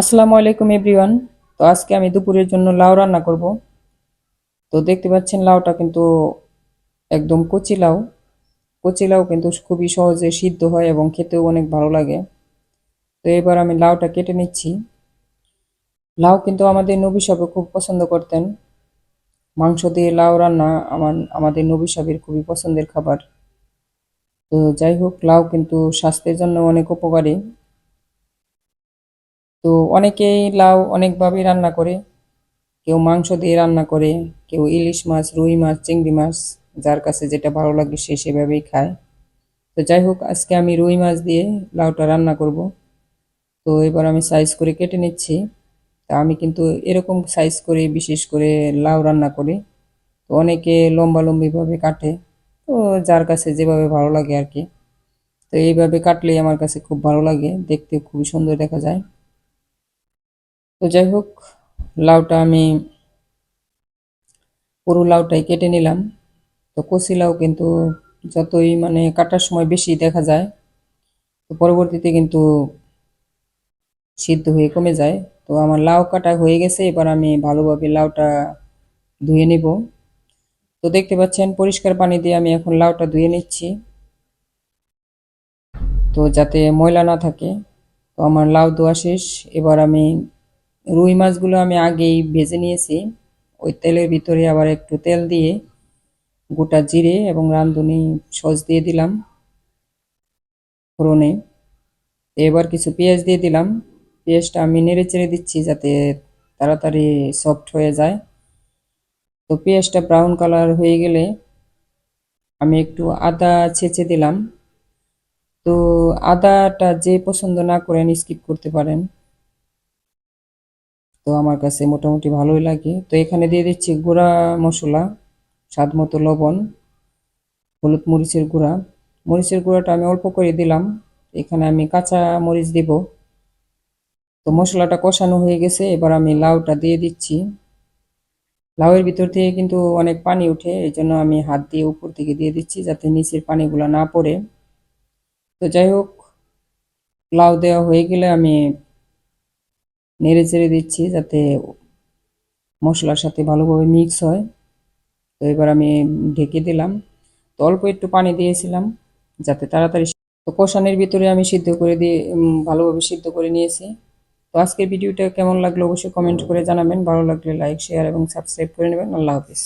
আসসালামু আলাইকুম, এভরিওয়ান। তো আজকে আমি দুপুরের জন্য লাউ রান্না করব। তো দেখতে পাচ্ছেন, লাউটা কিন্তু একদম কচি লাউ। কচি লাউ কিন্তু খুবই সহজে সিদ্ধ হয় এবং খেতেও অনেক ভালো লাগে। তো এবার আমি লাউটা কেটে নিচ্ছি। লাউ কিন্তু আমাদের নবী সাহেব খুব পছন্দ করতেন। মাংস দিয়ে লাউ রান্না আমার, আমাদের নবী সাহেবের খুবই পছন্দের খাবার। তো যাই হোক, লাউ কিন্তু স্বাস্থ্যের জন্য অনেক উপকারী। তো অনেকেই লাউ অনেকভাবেই রান্না করে। কেউ মাংস দিয়ে রান্না করে, কেউ ইলিশ মাছ, রুই মাছ, চিংড়ি মাছ, যার কাছে যেটা ভালো লাগে সে সেভাবেই খায়। তো যাই হোক, আজকে আমি রুই মাছ দিয়ে লাউটা রান্না করব। তো এবার আমি সাইজ করে কেটে নিচ্ছি। তা আমি কিন্তু এরকম সাইজ করে, বিশেষ করে লাউ রান্না করি। তো অনেকে লম্বা লম্বিভাবে কাটে, তো যার কাছে যেভাবে ভালো লাগে আর কি। তো এইভাবে কাটলেই আমার কাছে খুব ভালো লাগে দেখতে খুবই সুন্দর দেখা যায়। তো যাই হোক, লাউটা আমি পুরো লাউটাই কেটে নিলাম। তো কচি লাউ কিন্তু যতই মানে কাটার সময় বেশি দেখা যায়, তো পরবর্তীতে কিন্তু সিদ্ধ হয়ে কমে যায়। তো আমার লাউ কাটা হয়ে গেছে, এবার আমি ভালোভাবে লাউটা ধুয়ে নিব। তো দেখতে পাচ্ছেন, পরিষ্কার পানি দিয়ে আমি এখন লাউটা ধুয়ে নিচ্ছি। তো যাতে ময়লা না থাকে, তো আমার লাউ ধোয়া শেষ। এবার আমি রুই মাছগুলো আমি আগেই ভেজে নিয়েছি। ওই তেলের ভিতরে আবার একটু তেল দিয়ে গোটা জিরে এবং রাঁধুনি সস দিয়ে দিলাম ফোড়নে। এবার কিছু পেঁয়াজ দিয়ে দিলাম। পেঁয়াজটা আমি নেড়ে চেড়ে দিচ্ছি যাতে তাড়াতাড়ি সফট হয়ে যায়। তো পেঁয়াজটা ব্রাউন কালার হয়ে গেলে আমি একটু আদা ছেঁচে দিলাম। তো আদাটা যে পছন্দ না করেন স্কিপ করতে পারেন। তো আমার কাছে মোটামুটি ভালোই লাগে। তো এখানে দিয়ে দিচ্ছি গুঁড়া মশলা, স্বাদ মতো লবণ, হলুদ মরিচের গুঁড়া। মরিচের গুঁড়াটা আমি অল্প করে দিলাম। এখানে আমি কাঁচা মরিচ দিব। তো মশলাটা কষানো হয়ে গেছে। এবার আমি লাউটা দিয়ে দিচ্ছি। লাউয়ের ভিতর থেকে কিন্তু অনেক পানি উঠে এই জন্য আমি হাত দিয়ে উপর থেকে দিয়ে দিচ্ছি যাতে নিচের পানিগুলো না পড়ে। তো যাই হোক, লাউ দেওয়া হয়ে গেলে আমি নেড়ে চেড়ে দিচ্ছি যাতে মশলার সাথে ভালোভাবে মিক্স হয়। তো এবার আমি ঢেকে দিলাম। তো অল্প একটু পানি দিয়েছিলাম যাতে তাড়াতাড়ি তো কষানের ভিতরে আমি সিদ্ধ করে দিয়ে ভালোভাবে সিদ্ধ করে নিয়েছি। তো আজকের ভিডিওটা কেমন লাগল অবশ্যই কমেন্ট করে জানাবেন। ভালো লাগলে লাইক শেয়ার এবং সাবস্ক্রাইব করে নেবেন। আল্লাহ হাফিজ।